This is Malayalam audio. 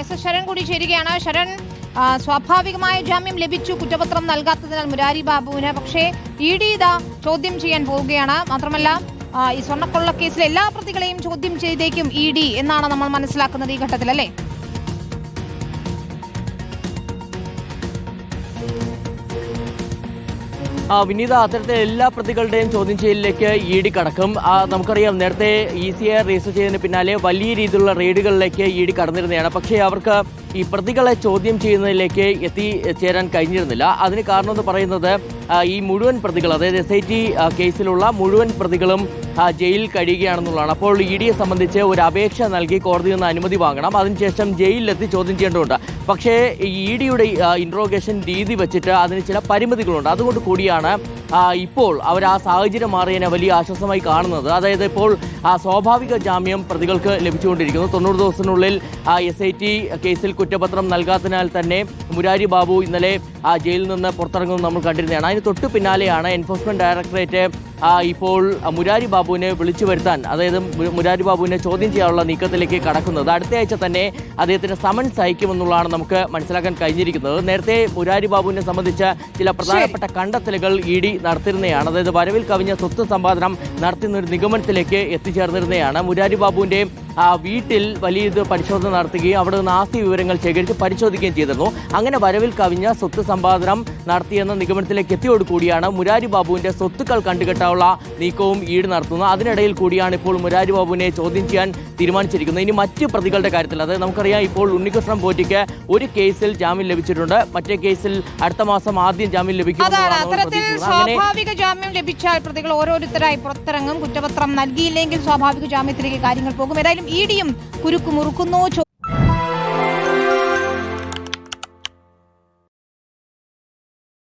എസ് എസ് ശരൺ കൂടി ചേരുകയാണ്. ശരൺ സ്വാഭാവികമായ ജാമ്യം ലഭിച്ചു. കുറ്റപത്രം നൽകാത്തതിനാൽ മുരാരി ബാബുവിന് പക്ഷേ ഇ ഡി ഇതാ ചോദ്യം ചെയ്യാൻ പോവുകയാണ്. മാത്രമല്ല ഈ സ്വർണക്കൊള്ള കേസിലെ എല്ലാ പ്രതികളെയും ചോദ്യം ചെയ്തേക്കും ഇ ഡി എന്നാണ് നമ്മൾ മനസ്സിലാക്കുന്നത് ഈ ഘട്ടത്തിൽ അല്ലേ വിനീത അത്തരത്തിൽ എല്ലാ പ്രതികളുടെയും ചോദ്യം ചെയ്യലിലേക്ക് ഇ ഡി കടക്കും നമുക്കറിയാം നേരത്തെ ഇ സി ഐ രജിസ്റ്റർ ചെയ്തതിന് പിന്നാലെ വലിയ രീതിയിലുള്ള റെയ്ഡുകളിലേക്ക് ഇ ഡി കടന്നിരുന്നതാണ് പക്ഷേ അവർക്ക് ഈ പ്രതികളെ ചോദ്യം ചെയ്യുന്നതിലേക്ക് എത്തിച്ചേരാൻ കഴിഞ്ഞിരുന്നില്ല. അതിന് കാരണം എന്ന് പറയുന്നത് ഈ മുഴുവൻ പ്രതികൾ അതായത് എസ് ഐ ടി കേസിലുള്ള മുഴുവൻ പ്രതികളും ജയിലിൽ കഴിയുകയാണെന്നുള്ളതാണ്. അപ്പോൾ ഇ ഡിയെ സംബന്ധിച്ച് ഒരു അപേക്ഷ നൽകി കോടതിയിൽ നിന്ന് അനുമതി വാങ്ങണം. അതിനുശേഷം ജയിലിലെത്തി ചോദ്യം ചെയ്യേണ്ടതുണ്ട്. പക്ഷേ ഇ ഡിയുടെ ഇൻട്രോഗേഷൻ രീതി വെച്ചിട്ട് അതിന് ചില പരിമിതികളുണ്ട്. അതുകൊണ്ട് കൂടിയാണ് ഇപ്പോൾ അവർ ആ സാഹചര്യം മാറിയതിനെ വലിയ ആശ്വാസമായി കാണുന്നത്. അതായത് ഇപ്പോൾ സ്വാഭാവിക ജാമ്യം പ്രതികൾക്ക് ലഭിച്ചുകൊണ്ടിരിക്കുന്നു. തൊണ്ണൂറ് ദിവസത്തിനുള്ളിൽ എസ് ഐ ടി കേസിൽ കുറ്റപത്രം നൽകാത്തതിനാൽ തന്നെ മുരാരി ബാബു ഇന്നലെ ആ ജയിലിൽ നിന്ന് പുറത്തിറങ്ങുന്നത് നമ്മൾ കണ്ടിരുന്നതാണ്. അതിന് തൊട്ട് പിന്നാലെയാണ് എൻഫോഴ്സ്മെന്റ് ഡയറക്ടറേറ്റ് ഇപ്പോൾ മുരാരി ബാബുവിനെ വിളിച്ചു വരുത്താൻ അതായത് മുരാരി ബാബുവിനെ ചോദ്യം ചെയ്യാനുള്ള നീക്കത്തിലേക്ക് കടക്കുന്നത്. അടുത്ത ആഴ്ച തന്നെ അദ്ദേഹത്തിന് സമൻസ് അയക്കുമെന്നുള്ളതാണ് നമുക്ക് മനസ്സിലാക്കാൻ കഴിഞ്ഞിരിക്കുന്നത്. നേരത്തെ മുരാരി ബാബുവിനെ സംബന്ധിച്ച ചില പ്രധാനപ്പെട്ട കണ്ടെത്തലുകൾ ഇ ഡി നടത്തിയിരുന്നതാണ്. അതായത് വരവിൽ കവിഞ്ഞ സ്വത്ത് സമ്പാദനം നടത്തുന്ന ഒരു നിഗമനത്തിലേക്ക് എത്തിച്ചേർന്നിരുന്നതാണ്. മുരാരി ബാബുവിന്റെ വീട്ടിൽ വലിയ ഇത് പരിശോധന നടത്തുകയും അവിടെ നിന്ന് ആസ്തി വിവരങ്ങൾ ശേഖരിച്ച് പരിശോധിക്കുകയും ചെയ്തിരുന്നു. അങ്ങനെ വരവിൽ കവിഞ്ഞ സ്വത്ത് സമ്പാദനം നടത്തിയെന്ന നിഗമനത്തിലേക്ക് എത്തിയോട് കൂടിയാണ് മുരാരി ബാബുവിന്റെ സ്വത്തുക്കൾ കണ്ടുകെട്ടാനുള്ള നീക്കവും ഈട് നടത്തുന്നത്. അതിനിടയിൽ കൂടിയാണ് ഇപ്പോൾ മുരാരി ബാബുവിനെ ചോദ്യം ചെയ്യാൻ തീരുമാനിച്ചിരിക്കുന്നത്. ഇനി മറ്റ് പ്രതികളുടെ കാര്യത്തിൽ അതായത് നമുക്കറിയാം ഇപ്പോൾ ഉണ്ണികൃഷ്ണൻ പോറ്റിക്ക് ഒരു കേസിൽ ജാമ്യം ലഭിച്ചിട്ടുണ്ട്. മറ്റേ കേസിൽ അടുത്ത മാസം ആദ്യം ജാമ്യം ലഭിക്കും അങ്ങനെ സ്വാഭാവിക ജാമ്യം ലഭിച്ചാൽ പ്രതികൾ ഓരോരുത്തരായി പുറത്തിറങ്ങും. കുറ്റപത്രം നൽകിയില്ലെങ്കിൽ സ്വാഭാവിക ജാമ്യത്തിലേക്ക് കാര്യങ്ങൾ പോകും. ഏതായാലും ഇ ഡിയും കുരുക്കു മുറുക്കുന്നു